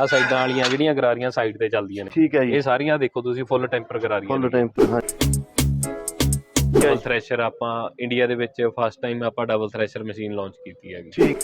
ਆ ਸਾਈਡਾਂ ਵਾਲੀਆਂ ਜਿਹੜੀਆਂ ਗਰਾਰੀਆਂ ਸਾਈਡ ਤੇ ਚੱਲਦੀਆਂ ਨੇ। ਠੀਕ ਹੈ ਜੀ। ਇਹ ਸਾਰੀਆਂ ਦੇਖੋ ਤੁਸੀਂ ਫੁੱਲ ਟੈਂਪਰ ਗਰਾਰੀਆਂ ਫੁੱਲ ਟੈਂਪਰ ਹਾਂ। ਡਬਲ ਥ੍ਰੈਸ਼ਰ ਆਪਾਂ ਇੰਡੀਆ ਦੇ ਵਿੱਚ ਫਸਟ ਟਾਈਮ ਆਪਾਂ ਡਬਲ ਥ੍ਰੈਸ਼ਰ ਮਸ਼ੀਨ ਲਾਂਚ ਕੀਤੀ ਹੈਗੀ। ਠੀਕ।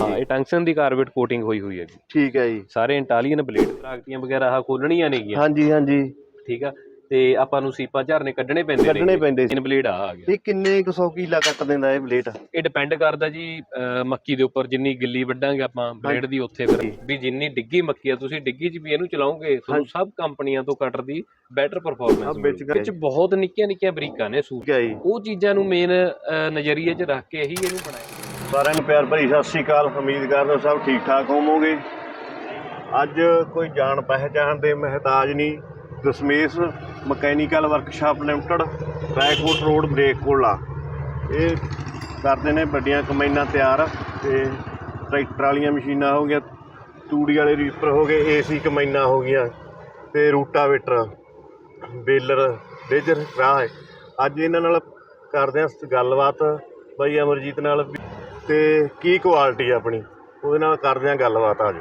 ਹਾਂ ਇਹ ਟੰਕਸਨ ਦੀ ਕਾਰਬੇਟ ਕੋਟਿੰਗ ਹੋਈ ਹੋਈ ਹੈਗੀ। ਠੀਕ ਹੈ ਜੀ। ਸਾਰੇ ਇਟਾਲੀਅਨ ਬਲੇਡ ਪ੍ਰਾਗਤੀਆਂ ਵਗੈਰਾ ਆ ਖੋਲਣੀਆਂ ਨੇਗੀਆਂ। ਹਾਂਜੀ ਹਾਂਜੀ। ਠੀਕ ਆ। ਤੇ ਆਪਾਂ ਨੂੰ ਸੀਪਾਂ ਝਰਨੇ ਕੱਢਣੇ ਪੈਂਦੇ ਨੇ ਕੱਢਣੇ ਪੈਂਦੇ ਸੀ। ਤਿੰਨ ਬਲੇਡ ਆ ਆ ਗਿਆ। ਇਹ ਕਿੰਨੇ ਕੁ ਸੌ ਕੀਲਾ ਕੱਟ ਦਿੰਦਾ ਇਹ ਬਲੇਟ ਇਹ ਡਿਪੈਂਡ ਕਰਦਾ ਜੀ ਅਹ ਮੱਕੀ ਦੇ ਉੱਪਰ ਜਿੰਨੀ ਗਿੱਲੀ ਵੱਢਾਂਗੇ ਆਪਾਂ ਬਲੇਡ ਦੀ ਉੱਥੇ ਫਿਰ। ਵੀ ਜਿੰਨੀ ਡਿੱਗੀ ਮੱਕੀ ਆ ਤੁਸੀਂ ਡਿੱਗੀ 'ਚ ਵੀ ਇਹਨੂੰ ਚਲਾਓਗੇ ਤੁਹਾਨੂੰ ਸਭ ਕੰਪਨੀਆਂ ਤੋਂ ਕਟਰ ਦੀ ਬੈਟਰ ਆਹ ਪਰਫਾਰਮੈਂਸ ਵਿੱਚ ਵਿੱਚ ਬਹੁਤ ਨਿੱਕੀਆਂ ਨਿੱਕੀਆਂ ਬਰੀਕਾਂ ਨੇ ਸੂ ਠੀਕ ਹੈ ਜੀ। ਉਹ ਚੀਜ਼ਾਂ ਨੂੰ ਮੇਨ ਨਜ਼ਰੀਏ 'ਚ ਰੱਖ ਕੇ ਹੀ ਇਹਨੂੰ ਬਣਾਇਆ। ਸਾਰਿਆਂ ਨੂੰ ਪਿਆਰ ਭਰੀ ਸਤਿ ਸ੍ਰੀ ਅਕਾਲ। ਉਮੀਦ ਕਰਦਾ ਸਭ ਠੀਕ ਠਾਕ ਹੋਵੋਗੇ। ਅੱਜ ਕੋਈ ਜਾਣ ਪਹਿਚਾਣ ਦੇ ਮਹਤਾਜ ਨਹੀਂ। Dasmesh mechanical workshop limited Raikot road, ਬ੍ਰੇਕੋਲਾ। ਇਹ ਕਰਦੇ ਨੇ, ਵੱਡੀਆਂ ਕੰਬਾਈਨਾਂ ਤਿਆਰ, ਤੇ ਟਰੈਕਟਰ ਵਾਲੀਆਂ ਮਸ਼ੀਨਾਂ ਹੋ ਗਈਆਂ, ਤੂੜੀ ਵਾਲੇ ਰੀਪਰ ਹੋ ਗਏ, ਏਸੀ ਕੰਬਾਈਨਾਂ ਹੋ ਗਈਆਂ, ਤੇ ਰੂਟਾਵੇਟਰ, ਬੇਲਰ ਡੇਜਰ ਰਾਹ ਹੈ। ਅੱਜ ਇਹਨਾਂ ਨਾਲ ਕਰਦੇ ਹਾਂ ਗੱਲਬਾਤ, ਬਾਈ ਅਮਰਜੀਤ ਨਾਲ। ਵੀ ਤੇ ਕੀ ਕੁਆਲਿਟੀ ਆ ਆਪਣੀ? ਉਹਦੇ ਨਾਲ ਕਰਦੇ ਆ ਗੱਲਬਾਤ ਅੱਜ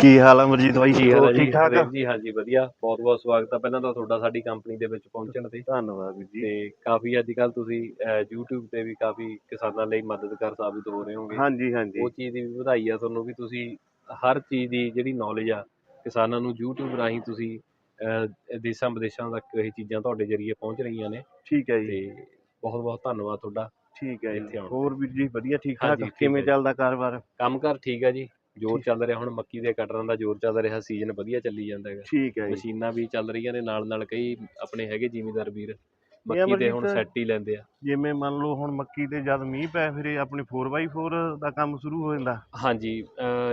ਕੀ ਹਾਲ ਆ ਅਮਰਜੀਤ ਬਾਈ? ਕੀ ਹਾਲ ਹੈ ਜੀ ਠੀਕ ਠਾਕ? ਜੀ ਹਾਂਜੀ ਵਧੀਆ। ਬਹੁਤ ਬਹੁਤ ਸਵਾਗਤ ਆ ਪਹਿਲਾਂ ਤਾਂ ਤੁਹਾਡਾ ਸਾਡੀ ਕੰਪਨੀ ਦੇ ਵਿੱਚ ਪਹੁੰਚਣ ਤੇ। ਧੰਨਵਾਦ ਜੀ। ਤੇ ਕਾਫੀ ਅੱਜ ਕੱਲ ਤੁਸੀਂ YouTube ਤੇ ਵੀ ਕਾਫੀ ਕਿਸਾਨਾਂ ਲਈ ਮਦਦਗਾਰ ਸਾਬਿਤ ਹੋ ਰਹੇ ਹੋਗੇ। ਹਾਂਜੀ ਹਾਂਜੀ। ਉਹ ਚੀਜ਼ ਦੀ ਵੀ ਵਧਾਈ ਆ ਤੁਹਾਨੂੰ ਵੀ ਤੁਸੀਂ ਹਰ ਚੀਜ਼ ਦੀ ਜਿਹੜੀ ਨੌਲੇਜ ਆ ਕਿਸਾਨਾਂ ਨੂੰ YouTube ਰਾਹੀਂ ਤੁਸੀਂ ਦੇਸ਼ਾਂ ਵਿਦੇਸ਼ਾਂ ਤੱਕ ਇਹ ਚੀਜ਼ਾਂ ਤੁਹਾਡੇ ਜਰੀਏ ਪਹੁੰਚ ਰਹੀਆਂ ਨੇ। ਠੀਕ ਹੈ ਜੀ। ਤੇ ਬਹੁਤ ਬਹੁਤ ਧੰਨਵਾਦ ਤੁਹਾਡਾ ਠੀਕ ਹੈ ਜੀ। ਹੋਰ ਵੀਰ ਜੀ ਵਧੀਆ ਠੀਕ ਠਾਕ? ਕਿਵੇਂ ਹੈ। ਚੱਲਦਾ ਕਾਰੋਬਾਰ? ਕੰਮਕਾਰ ਠੀਕ ਆ ਜੀ। ਜੋਰ ਚੱਲ ਰਿਹਾ ਹੁਣ ਮੱਕੀ ਦੇ ਕਟਰਾਂ ਦਾ ਜੋਰ ਚੱਲ ਰਿਹਾ ਸੀਜ਼ਨ ਵਧੀਆ ਚੱਲੀ ਜਾਂਦਾ ਹੈਗਾ। ਠੀਕ ਹੈ ਜੀ। ਮਸ਼ੀਨਾਂ ਵੀ ਚੱਲ ਰਹੀਆਂ ਨੇ ਨਾਲ ਨਾਲ ਕਈ ਆਪਣੇ ਹੈਗੇ ਜ਼ਿਮੀਂਦਾਰ ਵੀਰ ਮੱਕੀ ਦੇ ਹੁਣ ਸੈੱਟ ਹੀ ਲੈਂਦੇ ਆ। ਜਿਵੇਂ ਮੰਨ ਲਓ ਹੁਣ ਮੱਕੀ ਤੇ ਜਦ ਮੀਂਹ ਪੈ ਫਿਰ ਆਪਣੀ 4x4 ਦਾ ਕੰਮ ਸ਼ੁਰੂ ਹੋ ਜਾਂਦਾ। ਹਾਂਜੀ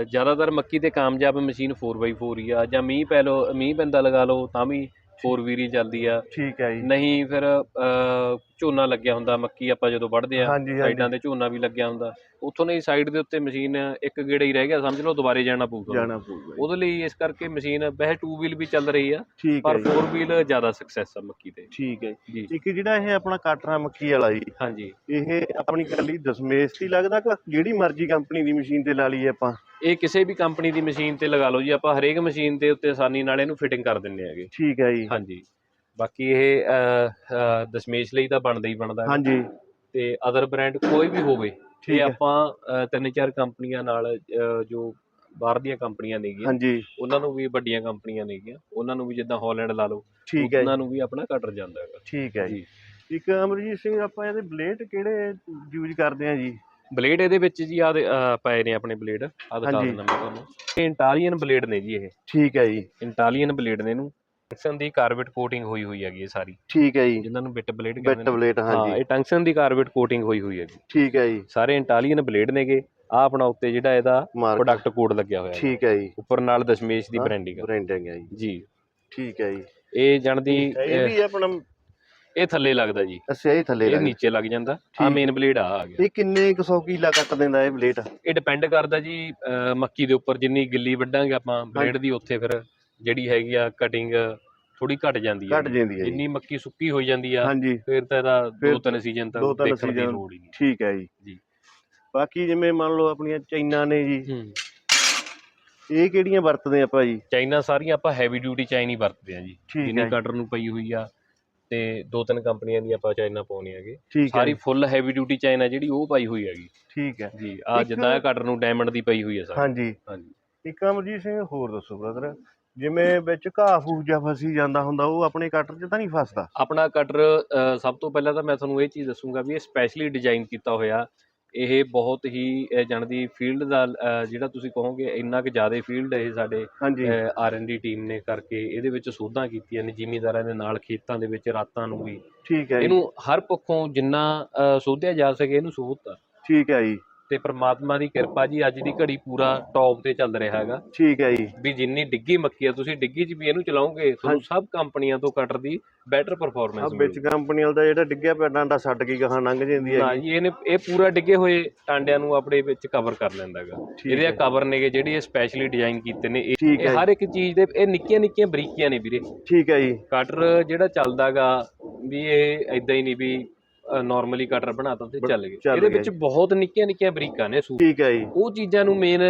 ਜ਼ਿਆਦਾਤਰ ਮੱਕੀ ਤੇ ਕਾਮਯਾਬ ਮਸ਼ੀਨ 4x4 ਹੀ ਆ ਜਾਂ ਮੀਂਹ ਪੈ ਲਓ ਮੀਂਹ ਪੈਂਦਾ ਲਗਾ ਲਓ ਤਾਂ ਵੀ 4 ਵੀਲ ਹੀ ਚੱਲਦੀ ਆ। ਠੀਕ ਹੈ ਜੀ। ਨਹੀਂ ਫਿਰ ਅਹ, ਝੋਨਾ ਲੱਗਿਆ ਹੁੰਦਾ ਮੱਕੀ ਆਪਾਂ ਜਦੋਂ ਵੱਢਦੇ ਆ ਹਾਂਜੀ ਸਾਈਡਾਂ ਤੇ ਝੋਨਾ ਵੀ ਲੱਗਿਆ ਹੁੰਦਾ। ਉੱਥੋਂ ਨਹੀਂ ਸਾਈਡ ਦੇ ਉੱਤੇ ਮਸ਼ੀਨ ਇੱਕ ਗੇੜਾ ਹੀ ਰਹਿ ਗਿਆ ਸਮਝ ਲਓ ਦੁਬਾਰੇ ਜਾਣਾ ਪਊਗਾ। ਜਾਣਾ ਪਊਗਾ ਜੀ। ਉਹਦੇ ਲਈ ਇਸ ਕਰਕੇ ਮਸ਼ੀਨ ਵੈਸੇ 2 ਵੀਲ ਵੀ ਚੱਲ ਰਹੀ ਆ ਠੀਕ ਹੈ ਪਰ ਜੀ। 4 ਵੀਲ ਜ਼ਿਆਦਾ ਸਕਸੈਸ ਆ ਮੱਕੀ ਤੇ। ਠੀਕ ਹੈ ਜੀ। ਇੱਕ ਜਿਹੜਾ ਇਹ ਆਪਣਾ ਕਾਟਰਾ ਮੱਕੀ ਵਾਲਾ ਜੀ ਹਾਂਜੀ। ਇਹ ਆਪਣੀ ਕੱਲੀ ਦਸਮੇਸ਼ ਦੀ ਲੱਗਦਾ ਕਿ ਜਿਹੜੀ ਮਰਜ਼ੀ ਕੰਪਨੀ ਦੀ ਮਸ਼ੀਨ ਤੇ ਲਾ ਲਈਏ ਆਪਾਂ? ਇਹ ਕਿਸੇ ਵੀ ਕੰਪਨੀ ਦੀ ਮਸ਼ੀਨ ਤੇ ਲਗਾ ਲਓ ਜੀ ਆਪਾਂ ਹਰੇਕ ਮਸ਼ੀਨ ਦੇ ਉੱਤੇ ਆਸਾਨੀ ਨਾਲ ਇਹਨੂੰ ਫਿਟਿੰਗ ਕਰ ਦਿੰਨੇ ਹੈਗੇ। ਠੀਕ ਹੈ ਜੀ। ਹਾਂਜੀ। ਬਾਕੀ ਇਹ ਦਸ਼ਮੇਸ਼ ਲਈ ਤਾਂ ਬਣਦਾ ਹੀ ਬਣਦਾ ਹੈ। ਹਾਂਜੀ। ਤੇ ਅਦਰ ਬ੍ਰਾਂਡ ਕੋਈ ਵੀ ਹੋਵੇ ਠੀਕ ਇਹ ਹੈ। ਆਪਾਂ ਤਿੰਨ ਚਾਰ ਕੰਪਨੀਆਂ ਨਾਲ ਅਹ, ਜੋ ਬਾਹਰ ਦੀਆਂ ਕੰਪਨੀਆਂ ਨੇਗੀਆਂ ਹਾਂਜੀ। ਉਹਨਾਂ ਨੂੰ ਵੀ ਵੱਡੀਆਂ ਕੰਪਨੀਆਂ ਨੇਗੀਆਂ ਉਹਨਾਂ ਨੂੰ ਵੀ ਜਿੱਦਾਂ ਹਾਲੈਂਡ ਲਾ ਲਓ ਠੀਕ ਹੈ ਉਹਨਾਂ ਜੀ। ਨੂੰ ਵੀ ਆਪਣਾ ਕਟਰ ਜਾਂਦਾ ਹੈਗਾ। ਠੀਕ ਹੈ ਜੀ। ਜੀ। ਇੱਕ ਅਮਰਜੀਤ ਸਿੰਘ ਆਪਾਂ ਇਹਦੇ ਬਲੇਡ ਕਿਹੜੇ ਯੂਜ਼ ਕਰਦੇ ਆ ਜੀ? ਬਲੇਡ ਇਹਦੇ ਵਿੱਚ ਜੀ ਆ ਪਏ ਨੇ ਆਪਣੇ ਬਲੇਡ। ਆ ਦਿਖਾ। ਦਿੰਦਾ ਮੈਂ ਤੁਹਾਨੂੰ। ਇਹ ਇੰਟਾਲੀਅਨ ਬਲੇਡ ਨੇ ਜੀ ਇਹ। ਠੀਕ ਹੈ ਜੀ। ਇੰਟਾਲੀਅਨ ਬਲੇਡ ਨੇ ਇਹਨੂੰ। ਟੰਕਸਨ ਦੀ ਕਾਰਬੇਟ ਕੋਟਿੰਗ ਹੋਈ ਹੋਈ ਹੈਗੀ ਇਹ ਸਾਰੀ। ਠੀਕ ਹੈ ਜੀ। ਜਿਨ੍ਹਾਂ ਨੂੰ ਬਿੱਟ ਬਲੇਡ ਕਹਿੰਦੇ ਨੇ। ਬਲੇਡ ਹਾਂ ਹਾਂਜੀ ਇਹ ਟੰਕਸਨ ਦੀ ਕਾਰਬੇਟ ਕੋਟਿੰਗ ਹੋਈ ਹੋਈ ਹੈਗੀ। ਠੀਕ ਹੈ ਜੀ। ਸਾਰੇ ਇੰਟਾਲੀਅਨ ਬਲੇਡ ਨੇਗੇ। ਆ ਆਪਣਾ ਉੱਤੇ ਜਿਹੜਾ ਇਹਦਾ ਪ੍ਰੋਡਕਟ ਕੋਡ ਲੱਗਿਆ ਹੋਇਆ ਹੈ। ਠੀਕ ਹੈ ਜੀ। ਉੱਪਰ ਨਾਲ ਦਸ਼ਮੇਸ਼ ਦੀ ਬ੍ਰਾਂਡਿੰਗ ਬ੍ਰਾਂਡਿੰਗ ਹੈ ਜੀ। ਜੀ। ਠੀਕ ਹੈ ਜੀ। ਇਹ ਜਾਣਦੀ ਇਹ ਵੀ ਆਪਣਾ ਇਹ ਥੱਲੇ ਲੱਗਦਾ ਜੀ। ਅੱਛਾ ਇਹ ਥੱਲੇ ਇਹ ਨੀਚੇ ਲੱਗ ਜਾਂਦਾ। ਆ। ਮੇਨ ਬਲੇਡ ਆ ਆ ਗਿਆ। ਇਹ ਕਿੰਨੇ ਕੁ ਸੌ ਕੀਲਾ ਕੱਟ ਦਿੰਦਾ ਇਹ ਬਲੇਡ ਇਹ ਡਿਪੈਂਡ ਕਰਦਾ ਜੀ ਮੱਕੀ ਦੇ ਉੱਪਰ ਜਿੰਨੀ ਗਿੱਲੀ ਵੱਢਾਂਗੇ ਆਪਾਂ ਬਲੇਡ ਦੀ ਉੱਥੇ ਫਿਰ ਜਿਹੜੀ ਹੈਗੀ ਆ ਕਟਿੰਗ ਥੋੜੀ ਘਟ ਜਾਂਦੀ ਹੈ ਘਟ ਜਾਂਦੀ ਹੈ ਜਿੰਨੀ ਮੱਕੀ ਸੁੱਕੀ ਹੋਈ ਜਾਂਦੀ ਆ ਹਾਂਜੀ। ਫਿਰ ਤਾਂ ਇਹਦਾ ਦੋ ਤਿੰਨ ਸੀਜ਼ਨ ਤੱਕ ਦੇਖਣ ਦੀ ਲੋੜ ਹੀ ਨਹੀਂ। ਠੀਕ ਹੈ ਜੀ। ਜੀ। ਬਾਕੀ ਜਿਵੇਂ ਮੰਨ ਲਓ ਆਪਣੀਆਂ ਚਾਈਨਾ ਨੇ ਜੀ। ਇਹ ਕਿਹੜੀਆਂ ਵਰਤਦੇ ਆਪਾਂ ਜੀ? ਚਾਈਨਾ ਸਾਰੀਆਂ ਆਪਾਂ ਹੈਵੀ ਡਿਊਟੀ ਚਾਈਨ ਵਰਤਦੇ ਆ ਜੀ। ਜਿੰਨੀ ਕਟਰ ਨੂੰ ਪਈ ਹੋਈ ਆ ਤੇ ਦੋ ਤਿੰਨ ਕੰਪਨੀਆਂ ਦੀ ਆਪਾਂ ਚਾਈਨਾ ਪਾਉਣੀ ਹੈਗੇ। ਠੀਕ ਹੈ ਸਾਰੀ ਫੁੱਲ ਹੈਵੀ ਡਿਊਟੀ ਚਾਈਨ ਜਿਹੜੀ ਉਹ ਪਾਈ ਹੋਈ ਹੈਗੀ। ਠੀਕ ਹੈ। ਜੀ ਆ ਇੱਕ- ਜਿੱਦਾਂ ਇਹ ਕਟਰ ਨੂੰ ਡਾਇਮੰਡ ਦੀ ਪਈ ਹੋਈ ਹੈ ਸਾਰੀ। ਹਾਂਜੀ। ਹਾਂਜੀ। ਇੱਕ ਅਮਰਜੀਤ ਸਿੰਘ ਹੋਰ ਦੱਸੋ ਬ੍ਰਦਰ ਜਿਵੇਂ ਵਿੱਚ ਘਾਹ ਫੂਸ ਜਾਂ ਫਸੀ ਜਾਂਦਾ ਹੁੰਦਾ ਉਹ ਆਪਣੇ ਕਟਰ 'ਚ ਤਾਂ ਨਹੀਂ ਫਸਦਾ? ਆਪਣਾ ਕਟਰ ਸਭ ਤੋਂ ਪਹਿਲਾਂ ਤਾਂ ਮੈਂ ਤੁਹਾਨੂੰ ਇਹ ਚੀਜ਼ ਦੱਸੂੰਗਾ ਵੀ ਇਹ ਸਪੈਸ਼ਲੀ ਡਿਜ਼ਾਈਨ ਕੀਤਾ ਹੋਇਆ। ਇਹ ਬਹੁਤ ਹੀ ਜਾਣਦੀ ਫੀਲਡ ਦਾ ਜਿਹੜਾ ਤੁਸੀਂ ਕਹੋਗੇ ਇੰਨਾ ਕੁ ਜ਼ਿਆਦਾ ਫੀਲਡ ਇਹ ਸਾਡੇ ਆਰ ਐਨ ਡੀ ਟੀਮ ਨੇ ਕਰਕੇ ਇਹਦੇ ਵਿੱਚ ਸੋਧਾਂ ਕੀਤੀਆਂ ਨੇ ਜ਼ਿਮੀਂਦਾਰਾਂ ਦੇ ਨਾਲ ਖੇਤਾਂ ਦੇ ਵਿੱਚ ਰਾਤਾਂ ਨੂੰ ਵੀ। ਠੀਕ ਹੈ ਇਹਨੂੰ ਹਰ ਪੱਖੋਂ ਜਿੰਨਾ ਸੋਧਿਆ ਜਾ ਸਕੇ ਇਹਨੂੰ ਸੋਧਤਾ। ਠੀਕ ਹੈ ਜੀ। ਤੇ ਪ੍ਰਮਾਤਮਾ ਦੀ ਕਿਰਪਾ ਜੀ ਅੱਜ ਦੀ ਘੜੀ ਪੂਰਾ ਟੌਪ ਤੇ ਚੱਲ ਰਿਹਾ ਹੈਗਾ। ਠੀਕ ਹੈ ਜੀ। ਵੀ ਜਿੰਨੀ ਡਿੱਗੀ ਮੱਕੀ ਆ ਤੁਸੀਂ ਡਿੱਗੀ 'ਚ ਵੀ ਇਹਨੂੰ ਚਲਾਓਗੇ ਤੁਹਾਨੂੰ ਸਭ ਕੰਪਨੀਆਂ ਤੋਂ ਕਟਰ ਦੀ ਬੈਟਰ ਆ ਪਰਫਾਰਮੈਂਸ ਵਿੱਚ ਕੰਪਨੀ ਵਾਲਾ ਦਾ ਜਿਹੜਾ ਡਿੱਗਿਆ ਪਿਆ ਡਾਂਡਾ ਛੱਡ ਕੇ ਗਾਹਾਂ ਲੰਘ ਜਾਂਦੀ ਨਾ ਹੈ ਜੀ ਇਹਨੇ ਇਹ ਪੂਰਾ ਡਿੱਗੇ ਹੋਏ ਟਾਂਡਿਆਂ ਨੂੰ ਆਪਣੇ ਵਿੱਚ ਕਵਰ ਕਰ ਲੈਂਦਾ ਹੈਗਾ। ਇਹਦੇ ਹੈ। ਕਵਰ ਨੇਗੇ ਜਿਹੜੇ ਇਹ ਸਪੈਸ਼ਲੀ ਡਿਜ਼ਾਈਨ ਕੀਤੇ ਨੇ। ਇਹ ਹੈ। ਹਰ ਇੱਕ ਚੀਜ਼ ਦੇ ਇਹ ਨਿੱਕੀਆਂ ਨਿੱਕੀਆਂ ਬਰੀਕੀਆਂ ਨੇ ਵੀਰੇ। ਠੀਕ ਹੈ ਜੀ। ਕਟਰ ਜਿਹੜਾ ਚੱਲਦਾਗਾ ਵੀ ਇਹ ਐਦਾਂ ਹੀ ਨਹੀਂ ਵੀ ਨਾਰਮਲੀ ਕਟਰ ਬਣਾਤਾ ਤੇ ਚੱਲ ਗਏ। ਇਹਦੇ। ਵਿੱਚ ਬਹੁਤ ਨਿੱਕੀਆਂ ਨਿੱਕੀਆਂ ਬਰੀਕਾਂ ਨੇ ਸੂ ਠੀਕ ਹੈ ਜੀ। ਉਹ ਚੀਜ਼ਾਂ ਨੂੰ ਮੇਨ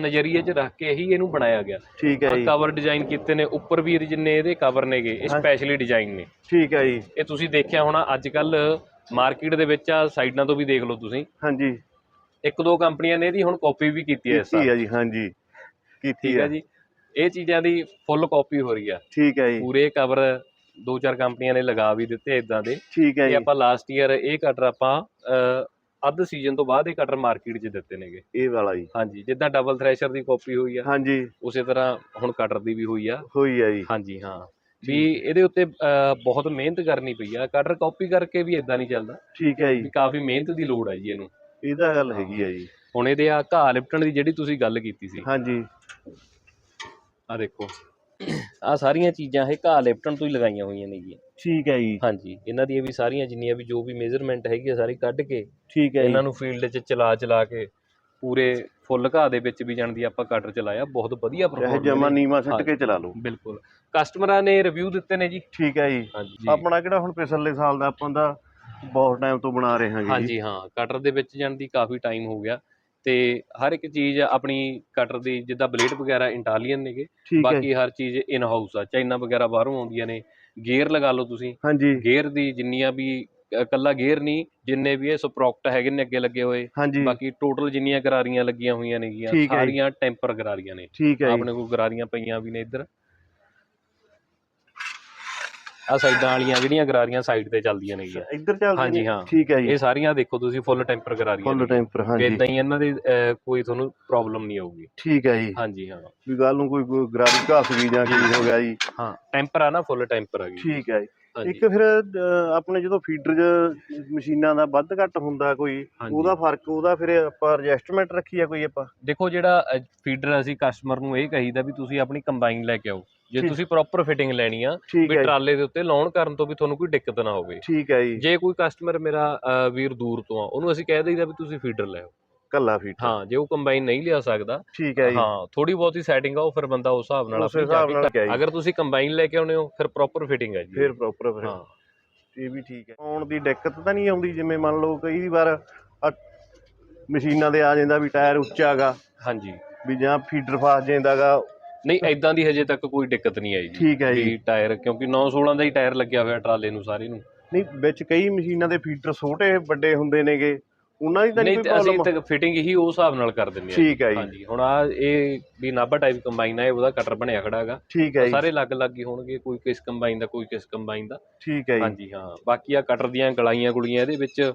ਨਜ਼ਰੀਏ 'ਚ ਰੱਖ ਕੇ ਹੀ ਇਹਨੂੰ ਬਣਾਇਆ ਗਿਆ। ਠੀਕ ਹੈ ਜੀ। ਕਵਰ ਡਿਜ਼ਾਈਨ ਕੀਤੇ ਨੇ। ਉੱਪਰ ਵੀ ਜਿੰਨੇ ਇਹਦੇ ਕਵਰ ਨੇਗੇ ਇਹ। ਸਪੈਸ਼ਲੀ ਡਿਜ਼ਾਈਨ ਨੇ। ਠੀਕ ਹੈ ਜੀ। ਇਹ ਤੁਸੀਂ ਦੇਖਿਆ ਹੋਣਾ ਅੱਜ ਕੱਲ ਮਾਰਕੀਟ ਦੇ ਵਿੱਚ ਆ ਸਾਈਡਾਂ ਤੋਂ ਵੀ ਦੇਖ ਲਓ ਤੁਸੀਂ। ਹਾਂਜੀ। ਇੱਕ ਦੋ ਕੰਪਨੀਆਂ ਨੇ ਇਹਦੀ ਹੁਣ ਕਾਪੀ ਵੀ ਕੀਤੀ ਹੈ ਇਸ ਸਾਲ। ਹੈ ਜੀ ਹਾਂਜੀ। ਕੀਤੀ ਠੀਕ ਹੈ ਜੀ। ਇਹ ਚੀਜ਼ਾਂ ਦੀ ਫੁੱਲ ਕਾਪੀ ਹੋ ਰਹੀ ਆ। ਠੀਕ ਹੈ ਜੀ। ਪੂਰੇ ਕਵਰ ਦੋ ਚਾਰ ਕੰਪਨੀਆਂ ਨੇ ਲਗਾ ਵੀ ਦਿੱਤੇ ਇਦਾਂ ਦੇ। ਠੀਕ ਹੈ ਇਹ ਜੀ। ਆਪਾਂ ਲਾਸਟ ਈਅਰ ਇਹ ਕਟਰ ਆਪਾਂ ਅਹ, ਅੱਧ ਸੀਜ਼ਨ ਤੋਂ ਬਾਅਦ ਇਹ ਕਟਰ ਮਾਰਕੀਟ 'ਚ ਦਿੱਤੇ ਨੇਗੇ। ਇਹ ਵਾਲਾ ਜੀ। ਹਾਂਜੀ ਜਿੱਦਾਂ ਡਬਲ ਥ੍ਰੈਸ਼ਰ ਦੀ ਕਾਪੀ ਹੋਈ ਆ। ਹਾਂਜੀ। ਉਸੇ ਤਰ੍ਹਾਂ ਹੁਣ ਕਟਰ ਦੀ ਵੀ ਹੋਈ ਆ। ਹੋਈ ਹੈ ਜੀ। ਹਾਂਜੀ ਹਾਂ। ਵੀ ਇਹਦੇ ਉੱਤੇ ਅਹ, ਬਹੁਤ ਮਿਹਨਤ ਕਰਨੀ ਪਈ ਆ। ਕਟਰ ਕਾਪੀ ਕਰਕੇ ਵੀ ਇਦਾਂ ਨਹੀਂ ਚੱਲਦਾ। ਠੀਕ ਹੈ ਜੀ। ਵੀ ਕਾਫੀ ਮਿਹਨਤ ਦੀ ਲੋੜ ਆ ਜੀ ਇਹਨੂੰ। ਇਹਦਾ ਗੱਲ ਹੈਗੀ ਹੈ ਜੀ। ਹੁਣ ਇਹਦੇ ਆ ਘਾਹ ਲਿਪਟਣ ਦੀ ਜਿਹੜੀ ਤੁਸੀਂ ਗੱਲ ਕੀਤੀ ਸੀ। ਹਾਂਜੀ। ਆ ਦੇਖੋ। ਆ ਸਾਰੀਆਂ ਚੀਜ਼ਾਂ ਇਹ ਘਾਹ ਲਿਪਟਣ ਤੋਂ ਹੀ ਲਗਾਈਆਂ ਹੋਈਆਂ ਨੇਗੀਆਂ ਠੀਕ ਹੈ ਜੀ। ਹਾਂਜੀ ਇਹਨਾਂ ਦੀਆਂ ਵੀ ਸਾਰੀਆਂ ਜਿੰਨੀਆਂ ਵੀ ਜੋ ਵੀ ਮੇਜ਼ਰਮੈਂਟ ਹੈਗੀ ਆ ਸਾਰੀ ਕੱਢ ਕੇ ਠੀਕ ਹੈ ਜੀ। ਇਹਨਾਂ ਨੂੰ ਫੀਲਡ 'ਚ ਚਲਾ ਚਲਾ ਕੇ ਪੂਰੇ ਫੁੱਲ ਘਾਹ ਦੇ ਵਿੱਚ ਵੀ ਜਾਣ ਦੀ ਆਪਾਂ ਕਟਰ ਚਲਾਇਆ ਬਹੁਤ ਵਧੀਆ ਇਹ performance ਜਮਾ। ਨੀਵਾ ਸਿੱਟ ਹਾਂ। ਕੇ ਚਲਾ ਲਓ। ਬਿਲਕੁਲ। ਕਸਟਮਰਾਂ ਨੇ ਰਿਵਿਊ ਦਿੱਤੇ ਨੇ ਜੀ। ਠੀਕ ਹੈ ਜੀ। ਹਾਂਜੀ। ਆਪਣਾ ਕਿਹੜਾ ਹੁਣ ਪਿਛਲੇ ਸਾਲ ਦਾ ਆਪਾਂ ਦਾ ਬਹੁਤ ਟਾਈਮ ਤੋਂ ਬਣਾ ਰਹੇ ਹਾਂਗੇ ਜੀ। ਹਾਂਜੀ ਹਾਂ। ਕਟਰ ਦੇ ਵਿੱਚ ਜਾਣ ਦੀ ਕਾਫੀ ਟਾਈਮ ਹੋ ਗਿਆ। ਤੇ ਹਰ ਇੱਕ ਚੀਜ਼ ਆਪਣੀ ਕਟਰ ਦੀ ਜਿੱਦਾਂ ਬਲੇਡ ਵਗੈਰਾ ਇੰਟਾਲੀਅਨ ਨੇਗੇ ਠੀਕ ਹੈ ਬਾਕੀ ਹਰ ਚੀਜ਼ ਇਨ ਹਾਊਸ ਆ। ਚਾਈਨਾ ਵਗੈਰਾ ਬਾਹਰੋਂ ਆਉਂਦੀਆਂ ਨੇ। ਗੇਅਰ ਲਗਾ ਲਓ ਤੁਸੀਂ। ਹਾਂਜੀ। ਗੇਅਰ ਦੀ ਜਿੰਨੀਆਂ ਵੀ ਅ, ਕੱਲਾ ਗੇਅਰ ਨਹੀਂ ਜਿੰਨੇ ਵੀ ਇਹ ਸਪਰੋਕਟ ਹੈਗੇ ਨੇ ਅੱਗੇ ਲੱਗੇ ਹੋਏ। ਹਾਂਜੀ। ਬਾਕੀ ਟੋਟਲ ਜਿੰਨੀਆਂ ਗਰਾਰੀਆਂ ਲੱਗੀਆਂ ਹੋਈਆਂ ਨੇਗੀਆਂ ਠੀਕ ਹੈ ਜੀ। ਸਾਰੀਆਂ ਟੈਂਪਰ ਗਰਾਰੀਆਂ ਨੇ। ਠੀਕ ਹੈ ਜੀ। ਆਪਣੇ ਕੋਲ ਗਰਾਰੀਆਂ ਪਈਆਂ ਵੀ ਨੇ ਇੱਧਰ। ਆ ਸਾਈਡਾਂ ਵਾਲੀਆਂ ਜਿਹੜੀਆਂ ਗਰਾਰੀਆਂ ਸਾਈਡ ਤੇ ਚੱਲਦੀਆਂ ਨੇਗੀਆਂ। ਇੱਧਰ ਚੱਲਦੇ ਹਾਂਜੀ, ਨੇ? ਹਾਂ। ਠੀਕ ਹੈ ਜੀ। ਇਹ ਸਾਰੀਆਂ ਦੇਖੋ ਤੁਸੀਂ ਫੁੱਲ ਟੈਂਪਰ ਗਰਾਰੀਆਂ ਫੁੱਲ ਨੇ ਟੈਂਪਰ ਹਾਂਜੀ। ਇਦਾਂ ਹੀ ਇਹਨਾਂ ਦੀ ਕੋਈ ਤੁਹਾਨੂੰ ਪ੍ਰੋਬਲਮ ਨਹੀਂ ਆਊਗੀ। ਠੀਕ ਹੈ ਜੀ। ਹਾਂਜੀ ਹਾਂ। ਵੀ ਗੱਲ ਨੂੰ ਕੋਈ ਗਰਾਰੀ ਘਾਸ ਗਈ ਜਾਂ ਕੀ ਹੋ ਗਿਆ ਜੀ। ਹਾਂ ਟੈਂਪਰ ਆ ਨਾ ਫੁੱਲ ਟੈਂਪਰ ਆ ਗਈ। ਠੀਕ ਹੈ ਜੀ। ਇੱਕ ਫਿਰ ਆਪਣੇ ਜਦੋਂ ਫੀਡਰ ਮਸ਼ੀਨਾਂ ਦਾ ਵੱਧ ਘੱਟ ਹੁੰਦਾ ਕੋਈ। ਉਹਦਾ ਫ਼ਰਕ ਉਹਦਾ ਫਿਰ ਆਪਾਂ ਐਡਜਸਟਮੈਂਟ ਰੱਖੀ ਆ ਕੋਈ ਆਪਾਂ? ਦੇਖੋ ਜਿਹੜਾ ਫੀਡਰ ਅਸੀਂ ਕਸਟਮਰ ਨੂੰ ਇਹ ਕਹੀਦਾ ਵੀ ਤੁਸੀਂ ਆਪਣੀ ਕੰਬਾਈਨ ਲੈ ਕੇ ਆਓ। ਜੇ। ਤੁਸੀਂ ਪ੍ਰੋਪਰ ਫਿਟਿੰਗ ਲੈਣੀ ਆ ਵੀ ਟਰਾਲੇ ਦੇ ਉੱਤੇ ਲਾਉਣ ਕਰਨ ਤੋਂ ਵੀ ਤੁਹਾਨੂੰ ਕੋਈ ਦਿੱਕਤ ਨਾ ਹੋਵੇ। ਠੀਕ ਹੈ ਜੀ। ਜੇ ਕੋਈ ਕਸਟਮਰ ਮੇਰਾ ਵੀਰ ਦੂਰ ਤੋਂ ਆ ਉਹਨੂੰ ਅਸੀਂ ਕਹਿ ਦਈਦਾ ਵੀ ਤੁਸੀਂ ਫੀਡਰ ਲੈ ਆਓ। ਕੱਲਾ ਫੀਡਰ ਹਾਂ ਜੇ ਉਹ ਕੰਬਾਈਨ ਨਹੀਂ ਲਿਆ ਸਕਦਾ ਠੀਕ ਹੈ ਜੀ। ਹਾਂ ਥੋੜੀ ਬਹੁਤੀ ਸੈਟਿੰਗ ਆ ਉਹ ਫਿਰ ਬੰਦਾ ਉਸ ਹਿਸਾਬ ਨਾਲ ਉਸ ਹਿਸਾਬ ਨਾਲ। ਅਗਰ ਤੁਸੀਂ ਕੰਬਾਈਨ ਲੈ ਕੇ ਆਉਨੇ ਹੋ ਫਿਰ ਪ੍ਰੋਪਰ ਫਿਟਿੰਗ ਹੈ ਜੀ। ਫਿਰ ਪ੍ਰੋਪਰ ਫਿਰ ਹਾਂ। ਇਹ ਵੀ ਠੀਕ ਹੈ। ਆਉਣ ਦੀ ਦਿੱਕਤ ਤਾਂ ਨਹੀਂ ਆਉਂਦੀ ਜਿਵੇਂ ਮੰਨ ਲਓ ਕਈ ਵਾਰ ਮਸ਼ੀਨਾਂ ਦੇ ਆ ਜਾਂਦਾ ਵੀ ਟਾਇਰ ਉੱਚਾ ਗਾ। ਹਾਂਜੀ। ਵੀ ਜਾਂ ਫੀਡਰ ਫਾਸ ਜਾਂਦਾਗਾ ਨਹੀਂ ਐਦਾਂ ਦੀ ਹਜੇ ਤੱਕ ਕੋਈ ਦਿੱਕਤ ਨਹੀਂ ਆਈ ਜੀ। ਠੀਕ ਹੈ ਜੀ। ਵੀ ਟਾਇਰ ਕਿਉਂਕਿ 916 ਦਾ ਹੀ ਟਾਇਰ ਲੱਗਿਆ ਹੋਇਆ ਟਰਾਲੇ ਨੂੰ ਸਾਰੇ ਨੂੰ। ਨਹੀਂ ਵਿੱਚ ਕਈ ਮਸ਼ੀਨਾਂ ਦੇ ਫੀਡਰ ਛੋਟੇ ਵੱਡੇ ਹੁੰਦੇ ਨੇਗੇ। ਉਹਨਾਂ ਦੀ ਤਾਂ ਨਹੀਂ ਨਹੀਂ ਕੋਈ ਤੇ ਅਸੀਂ ਪ੍ਰੋਬਲਮ ਤਾਂ ਫਿਟਿੰਗ ਹੀ ਉਸ ਹਿਸਾਬ ਨਾਲ ਕਰ ਦਿੰਦੇ ਹਾਂ ਠੀਕ ਹੈ ਜੀ। ਹਾਂਜੀ ਹੁਣ ਆ ਇਹ ਵੀ ਨਾਭਾ ਟਾਈਪ ਕੰਬਾਈਨ ਆ ਇਹ ਉਹਦਾ ਕਟਰ ਬਣਿਆ ਖੜਾ ਹੈਗਾ। ਠੀਕ ਹੈ ਜੀ। ਸਾਰੇ ਅਲੱਗ-ਅਲੱਗ ਹੀ ਹੋਣਗੇ ਕੋਈ ਕਿਸ ਕੰਬਾਈਨ ਦਾ ਕੋਈ ਕਿਸ ਕੰਬਾਈਨ ਦਾ। ਠੀਕ ਹੈ ਜੀ। ਹਾਂਜੀ ਹਾਂ। ਬਾਕੀ ਆ ਕਟਰ ਦੀਆਂ ਗਲਾਈਆਂ ਗੁਲੀਆਂ ਇਹਦੇ ਵਿੱਚ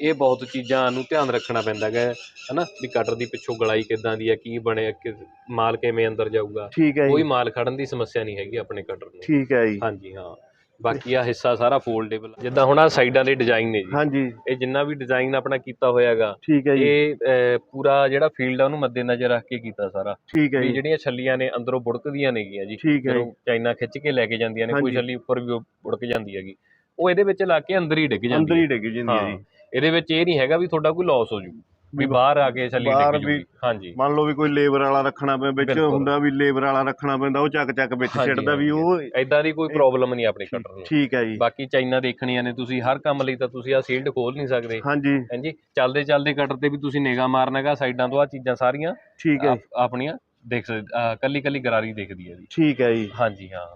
ਇਹ ਬਹੁਤ ਚੀਜ਼ਾਂ ਨੂੰ ਧਿਆਨ ਰੱਖਣਾ ਪੈਂਦਾ ਹੈ ਹਨਾ? ਵੀ ਕਟਰ ਦੀ ਪਿੱਛੋਂ ਗਲਾਈ ਕਿੱਦਾਂ ਦੀ ਹੈ ਕੀ ਬਣਿਆ ਕਿ ਮਾਲ ਕਿਵੇਂ ਅੰਦਰ ਜਾਊਗਾ? ਠੀਕ ਹੈ ਕੋਈ ਜੀ ਮਾਲ ਖੜਨ ਦੀ ਸਮੱਸਿਆ ਨਹੀਂ ਹੈਗੀ ਆਪਣੇ ਕਟਰ ਨੂੰ। ਠੀਕ ਹੈ ਜੀ। ਹਾਂਜੀ ਹਾਂ। ਬਾਕੀ ਆ ਹਿੱਸਾ ਸਾਰਾ ਫੋਲਡੇਬਲ ਜਿੱਦਾਂ ਹੁਣ ਆ ਸਾਈਡਾਂ ਦੇ ਡਿਜ਼ਾਈਨ ਨੇ ਜੀ। ਹਾਂਜੀ। ਇਹ ਜਿੰਨਾ ਵੀ ਡਿਜ਼ਾਈਨ ਆਪਣਾ ਕੀਤਾ ਹੋਇਆਗਾ ਠੀਕ ਹੈ ਜੀ। ਇਹ ਅਹ, ਪੂਰਾ ਜਿਹੜਾ ਫੀਲਡ ਆ ਉਹਨੂੰ ਮੱਦੇਨਜ਼ਰ ਰੱਖ ਕੇ ਕੀਤਾ ਸਾਰਾ। ਠੀਕ ਹੈ ਵੀ ਜੀ। ਜਿਹੜੀਆਂ ਛੱਲੀਆਂ ਨੇ ਅੰਦਰੋਂ ਬੁੜਕਦੀਆਂ ਨੇਗੀਆਂ ਜੀ। ਠੀਕ ਹੈ ਜੀ। ਜਦੋਂ ਚਾਈਨਾ ਖਿੱਚ ਕੇ ਲੈ ਕੇ ਜਾਂਦੀਆਂ ਨੇ ਕੋਈ ਹਾਂਜੀ। ਛੱਲੀ ਉੱਪਰ ਵੀ ਬੁੜਕ ਜਾਂਦੀ ਹੈਗੀ। ਉਹ ਇਹਦੇ ਵਿੱਚ ਲਾ ਕੇ ਅੰਦਰ ਹੀ ਡਿੱਗ ਜਾਂਦੀ ਅੰਦਰ ਹੈ ਹੀ। ਡਿੱਗ ਜਾਂਦੀ ਹਾਂ ਜੀ। ਇਹਦੇ ਵਿੱਚ ਇਹ ਨਹੀਂ ਹੈਗਾ ਵੀ ਤੁਹਾਡਾ ਕੋਈ ਲਾਸ ਹੋ ਜੂ ਵੀ ਬਾਹਰ ਆ ਕੇ ਛੱਲੀ ਬਾਹਰ ਵੀ- ਹਾਂਜੀ। ਮੰਨ ਲਓ ਵੀ ਕੋਈ ਲੇਬਰ ਵਾਲਾ ਰੱਖਣਾ ਪਿਆ ਵਿੱਚ। ਹੁੰਦਾ ਵੀ ਲੇਬਰ ਵਾਲਾ ਰੱਖਣਾ ਪੈਂਦਾ ਉਹ ਚੱਕ ਚੱਕ ਵਿੱਚ ਛੱਡਦਾ ਵੀ ਉਹ ਐਦਾਂ ਦੀ ਕੋਈ ਪ੍ਰੋਬਲਮ ਨਹੀਂ ਆਪਣੇ ਕਟਰ ਨੂੰ। ਠੀਕ ਹੈ ਜੀ। ਬਾਕੀ ਚਾਈਨਾ ਦੇਖਣੀਆਂ ਨੇ ਤੁਸੀਂ ਹਰ ਕੰਮ ਲਈ ਤਾਂ ਤੁਸੀਂ ਆ ਸੀਲਡ ਖੋਲ ਨਹੀਂ ਸਕਦੇ। ਹਾਂਜੀ। ਹਾਂਜੀ ਚੱਲਦੇ ਚੱਲਦੇ ਕਟਰ ਤੇ ਵੀ ਤੁਸੀਂ ਨਿਗਾਹ ਮਾਰਨਾਗਾ ਸਾਈਡਾਂ ਤੋਂ ਆ ਚੀਜ਼ਾਂ ਸਾਰੀਆਂ ਠੀਕ ਹੈ ਆਪ- ਆਪਣੀਆਂ ਦੇਖ ਸਕਦੇ ਕੱਲੀ ਕੱਲੀ ਗਰਾਰੀ ਦਿਖਦੀ ਹੈ ਜੀ। ਠੀਕ ਹੈ ਜੀ। ਹਾਂਜੀ ਹਾਂ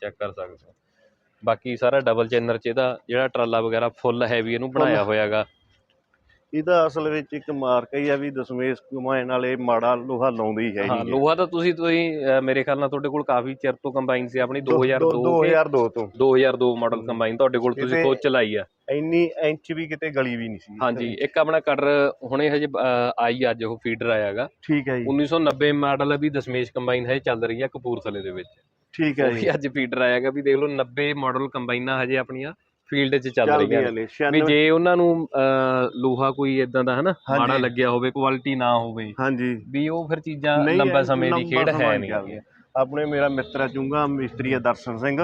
ਚੈੱਕ ਕਰ ਸਕਦੇ ਹੋ। ਬਾਕੀ ਸਾਰਾ ਡਬਲ ਚੈਨਰ ਚ ਇਹਦਾ ਜਿਹੜਾ ਟਰਾਲਾ ਵਗੈਰਾ ਫੁੱਲ ਹੈਵੀ ਇਹਨੂੰ ਬਣਾਇਆ ਹੋਇਆਗਾ। ਇਹਦਾ ਅਸਲ ਵਿੱਚ ਇੱਕ ਮਾਰਕ ਹੀ ਆ ਵੀ ਦਸ਼ਮੇਸ਼ ਕੁਮਾਇਨ ਵਾਲੇ ਮਾੜਾ ਲੋਹਾ ਲਾਉਂਦੇ ਹੀ ਹੈ ਲੋਹਾ ਤਾਂ ਤੁਸੀਂ ਤੁਸੀਂ ਮੇਰੇ ਖਿਆਲ ਨਾਲ ਤੁਹਾਡੇ ਕੋਲ ਕਾਫੀ ਚਿਰ ਤੋਂ ਕੰਬਾਈਨ ਸੀ ਆਪਣੀ 2002 ਕੇ 2002 ਤੋਂ। 2002 ਮਾਡਲ ਕੰਬਾਈਨ ਤੁਹਾਡੇ ਕੋਲ ਤੁਸੀਂ ਖੁਦ ਚਲਾਈ ਆ। ਇੰਨੀ ਇੰਚ ਵੀ ਕਿਤੇ ਗਲੀ ਵੀ ਨਹੀਂ ਸੀ। ਹਾਂਜੀ ਇੱਕ ਆਪਣਾ ਕਟਰ ਹੁਣੇ ਹਜੇ ਆਈ ਅੱਜ ਉਹ ਫੀਡਰ ਆਇਆਗਾ। ਠੀਕ ਹੈ ਜੀ। 1990 ਮਾਡਲ ਵੀ ਦਸ਼ਮੇਸ਼ ਕੰਬਾਈਨ ਹੈ ਚੱਲ ਰਹੀ ਆ ਕਪੂਰਥਲੇ ਦੇ ਵਿੱਚ। ਠੀਕ ਹੈ ਜੀ। ਅੱਜ ਫੀਡਰ ਆਇਆਗਾ ਵੀ ਦੇਖ ਲਓ 90 ਮਾਡਲ ਕੰਬਾਈਨਾਂ ਹਜੇ ਆਪਣੀਆਂ ਫੀਲਡ 'ਚ ਚੱਲ ਰਹੀਆਂ ਨੇ। ਵੀ 96 ਜੇ ਉਹਨਾਂ ਨੂੰ ਲੋਹਾ ਕੋਈ ਇਦਾਂ ਦਾ ਹਨਾ। ਮਾੜਾ ਲੱਗਿਆ ਹੋਵੇ ਕੁਆਲਿਟੀ ਨਾ ਹੋਵੇ ਹਾਂਜੀ। ਵੀ ਉਹ ਫਿਰ ਚੀਜ਼ਾਂ ਲੰਬਾ ਸਮੇਂ ਦੀ ਖੇਡ ਹੈ ਨਹੀਂ। ਆਪਣੇ ਮੇਰਾ ਮਿੱਤਰ ਆ ਚੁੰਗਾ ਮਿਸਤਰੀ ਆ ਦਰਸ਼ਨ ਸਿੰਘ।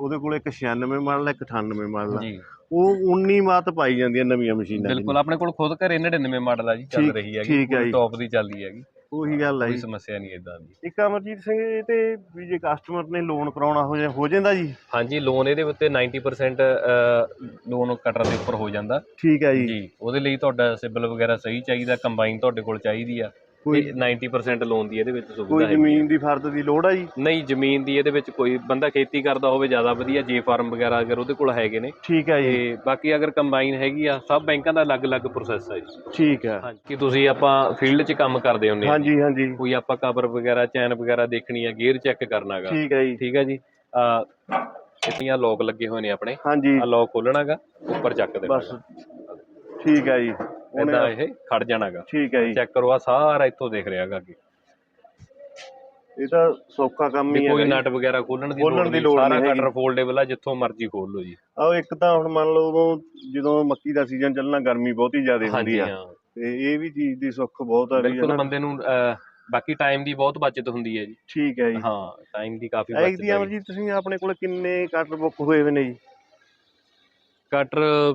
ਉਹਦੇ ਕੋਲ ਇੱਕ 96 ਮਾਡਲ ਇੱਕ 98 ਮਾਡਲ ਜੀ। ਉਹ 19 ਮਾਤ ਪਾਈ ਜਾਂਦੀਆਂ ਨਵੀਆਂ ਮਸ਼ੀਨਾਂ ਬਿਲਕੁਲ ਆਪਣੇ ਕੋਲ ਖੁਦ ਘਰੇ 99 ਮਾਡਲ ਆ ਜੀ ਚੱਲ ਰਹੀ ਹੈਗੀ। ਟੌਪ ਦੀ ਚੱਲਦੀ ਹੈਗੀ। ਉਹੀ ਗੱਲ ਹੈ ਕੋਈ ਜੀ। ਸਮੱਸਿਆ ਨਹੀਂ ਇਦਾਂ ਦੀ। ਇੱਕ ਅਮਰਜੀਤ ਸਿੰਘ ਇਹ ਤੇ ਵੀ ਜੇ ਕਸਟਮਰ ਨੇ ਲੋਨ ਕਰਾਉਣਾ ਹੋ ਜਾ ਹੋ ਜਾਂਦਾ ਜੀ? ਹਾਂਜੀ ਲੋਨ ਇਹਦੇ ਉੱਤੇ 90% ਲੋਨ ਕਟਰ ਦੇ ਉੱਪਰ ਹੋ ਜਾਂਦਾ। ਠੀਕ ਹੈ ਜੀ। ਜੀ ਉਹਦੇ ਲਈ ਤੁਹਾਡਾ ਸਿਬਲ ਵਗੈਰਾ ਸਹੀ ਚਾਹੀਦਾ ਕੰਬਾਈਨ ਤੁਹਾਡੇ ਕੋਲ ਚਾਹੀਦੀ ਆ। ਕੋਈ ਤੇ 90% ਲੋਨ ਦੀ ਇਹਦੇ ਵਿੱਚ ਕੋਈ ਸੁਵਿਧਾ ਹੈ ਜ਼ਮੀਨ ਦੀ ਫਰਦ ਦੀ ਲੋੜ ਆ ਜੀ? ਨਹੀਂ ਜ਼ਮੀਨ ਦੀ ਇਹਦੇ ਵਿੱਚ ਕੋਈ ਬੰਦਾ ਖੇਤੀ ਕਰਦਾ ਹੋਵੇ ਜ਼ਿਆਦਾ ਵਧੀਆ ਜੇ ਫਾਰਮ ਵਗੈਰਾ ਅਗਰ ਉਹਦੇ ਕੋਲ ਹੈਗੇ ਨੇ। ਠੀਕ ਹੈ ਜੀ। ਤੇ ਬਾਕੀ ਅਗਰ ਕੰਬਾਈਨ ਹੈਗੀ ਆ ਸਭ ਬੈਂਕਾਂ ਦਾ ਅਲੱਗ-ਅਲੱਗ ਪ੍ਰੋਸੈਸ ਹੈ ਜੀ। ਠੀਕ ਹੈ ਹਾਂਜੀ। ਕਿ ਤੁਸੀਂ ਆਪਾਂ ਫੀਲਡ 'ਚ ਕੰਮ ਕਰਦੇ ਹੁੰਦੇ ਆ ਹਾਂਜੀ ਹਾਂਜੀ। ਕੋਈ ਆਪਾਂ ਕਵਰ ਵਗੈਰਾ ਚੈਨ ਵਗੈਰਾ ਦੇਖਣੀ ਆ ਗੇਅਰ ਚੈੱਕ ਕਰਨਾਗਾ। ਠੀਕ ਹੈ ਜੀ। ਠੀਕ ਹੈ ਜੀ। ਆ ਇਤਨੀਆਂ ਲੋਕ ਲੱਗੇ ਹੋਏ ਨੇ ਆਪਣੇ। ਹਾਂਜੀ। ਆ ਲੋਕ ਖੋਲਣਾਗਾ ਉੱਪਰ ਚੱਕ ਦੇਣਾ ਬਸ। ਠੀਕ ਹੈ ਜੀ। ਇਦਾਂ ਇਹ ਖੜ ਜਾਣਾਗਾ। ਠੀਕ ਹੈ ਜੀ। ਚੈੱਕ ਕਰੋ ਆ ਸਾਰਾ ਇੱਥੋਂ ਦੇਖ ਰਿਹਾਗਾ ਅੱਗੇ। ਇਹ ਤਾਂ ਸੌਖਾ ਕੰਮ ਹੀ ਹੈ ਕੋਈ ਨਟ ਵਗੈਰਾ ਖੋਲਣ ਦੀ ਖੋਲਣ ਲੋੜ ਦੀ ਨਹੀਂ। ਲੋੜ ਸਾਰਾ ਨਹੀਂ। ਕਟਰ ਫੋਲਡੇਬਲ ਆ ਜਿੱਥੋਂ ਮਰਜ਼ੀ ਖੋਲ ਲਓ ਜੀ। ਆਹ ਇੱਕ ਤਾਂ ਹੁਣ ਮੰਨ ਲਓ ਉਦੋਂ ਜਦੋਂ ਮੱਕੀ ਦਾ ਸੀਜ਼ਨ ਚੱਲਣਾ ਗਰਮੀ ਬਹੁਤੀ ਜ਼ਿਆਦਾ ਹੁੰਦੀ ਆ। ਹਾਂ। ਤੇ ਇਹ ਵੀ ਚੀਜ਼ ਦੀ ਸੁੱਖ ਬਹੁਤ ਆ ਵੀ ਬਿਲਕੁਲ ਹਨਾ। ਬੰਦੇ ਨੂੰ ਬਾਕੀ ਟਾਈਮ ਦੀ ਬਹੁਤ ਬਚਤ ਹੁੰਦੀ ਹੈ ਜੀ। ਠੀਕ ਹੈ ਜੀ। ਹਾਂ ਟਾਈਮ ਦੀ ਕਾਫੀ ਬਚਤ ਅਮਰ ਜੀ। ਤੁਸੀਂ ਆਪਣੇ ਕੋਲ ਕਿੰਨੇ ਕਟਰ ਬੁੱਕ ਹੋਏ ਹੋਏ ਨੇ ਜੀ? ਕਟਰ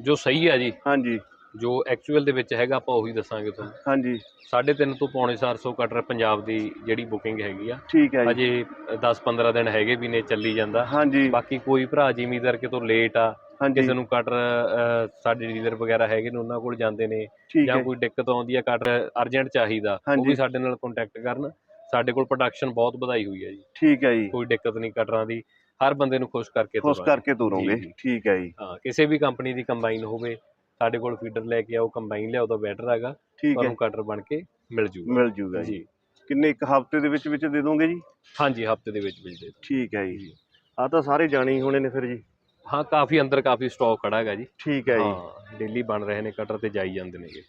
ਜੋ ਸਹੀ ਹੈ ਜੀ ਹਾਂਜੀ। ਜੋ ਐਕਚੁਅਲ ਦੇ ਵਿੱਚ ਹੈਗਾ ਆਪਾਂ ਉਹੀ ਦੱਸਾਂਗੇ ਤੁਹਾਨੂੰ। ਹਾਂਜੀ। 3.5 ਤੋਂ ਪੌਣੇ 400 ਕਟਰ ਪੰਜਾਬ ਦੀ ਜਿਹੜੀ ਬੁਕਿੰਗ ਹੈਗੀ ਆ। ਠੀਕ ਹੈ ਜੀ। ਅਜੇ 10-15 ਦਿਨ ਹੈਗੇ ਵੀ ਨੇ ਚੱਲੀ ਜਾਂਦਾ। ਹਾਂਜੀ। ਬਾਕੀ ਕੋਈ ਭਰਾ ਜ਼ਿਮੀਦਾਰ ਕਿਤੋਂ ਲੇਟ ਆ ਕਿਸੇ ਨੂੰ ਕਟਰ ਸਾਡੇ ਡੀਲਰ ਵਗੈਰਾ ਹੈਗੇ ਨੇ ਉਹਨਾਂ ਕੋਲ ਜਾਂਦੇ ਨੇ। ਜਾਂ ਕੋਈ ਦਿੱਕਤ ਆਉਂਦੀ ਆ ਕਟਰ ਅਰਜੈਂਟ ਚਾਹੀਦਾ ਉਹ। ਵੀ ਸਾਡੇ ਨਾਲ ਕੰਟੈਕਟ ਕਰਨ। ਸਾਡੇ ਕੋਲ ਪ੍ਰੋਡਕਸ਼ਨ ਬਹੁਤ ਵਧਾਈ ਹੋਈ ਹੈ ਜੀ। ਠੀਕ ਹੈ ਜੀ। ਕੋਈ ਦਿੱਕਤ ਨਹੀਂ ਕਟਰਾਂ ਦੀ। ਹਰ ਬੰਦੇ ਨੂੰ ਖੁਸ਼ ਕਰਕੇ ਖੁਸ਼ ਤੋਰਾਂਗੇ। ਕਰਕੇ ਤੋਰੋਗੇ। ਜੀ, ਜੀ। ਠੀਕ ਹੈ ਜੀ। ਹਾਂ ਕਿਸੇ ਵੀ ਕੰਪਨੀ ਦੀ ਕੰਬਾਈਨ ਹੋਵੇ ਸਾਡੇ ਕੋਲ ਫੀਡਰ ਲੈ ਕੇ ਆਓ ਕੰਬਾਈਨ ਲਿਆਓ ਤਾਂ ਬੈਟਰ ਹੈਗਾ। ਠੀਕ ਹੈ। ਤੁਹਾਨੂੰ ਕਟਰ ਬਣ ਕੇ ਮਿਲ ਜੂਗਾ। ਮਿਲ ਜੂਗਾ ਜੀ। ਜੀ। ਕਿੰਨੇ ਇੱਕ ਹਫ਼ਤੇ ਦੇ ਵਿੱਚ ਵਿੱਚ ਦੇ ਦੋਗੇ ਜੀ? ਹਾਂਜੀ ਹਫ਼ਤੇ ਦੇ ਵਿੱਚ ਮਿਲ ਜੇ ਠੀਕ ਹੈ ਜੀ। ਆ ਤਾਂ ਸਾਰੇ ਜਾਣੇ ਹੀ ਹੋਣੇ ਨੇ ਫਿਰ ਜੀ। ਹਾਂ ਕਾਫੀ ਅੰਦਰ ਕਾਫੀ ਸਟਾਕ ਖੜਾ ਹੈਗਾ ਜੀ। ਠੀਕ ਹੈ ਜੀ। ਹਾਂ ਡੇਲੀ ਬਣ ਰਹੇ ਨੇ ਕਟਰ ਤੇ ਜਾਈ ਜਾਂਦੇ ਨੇਗੇ।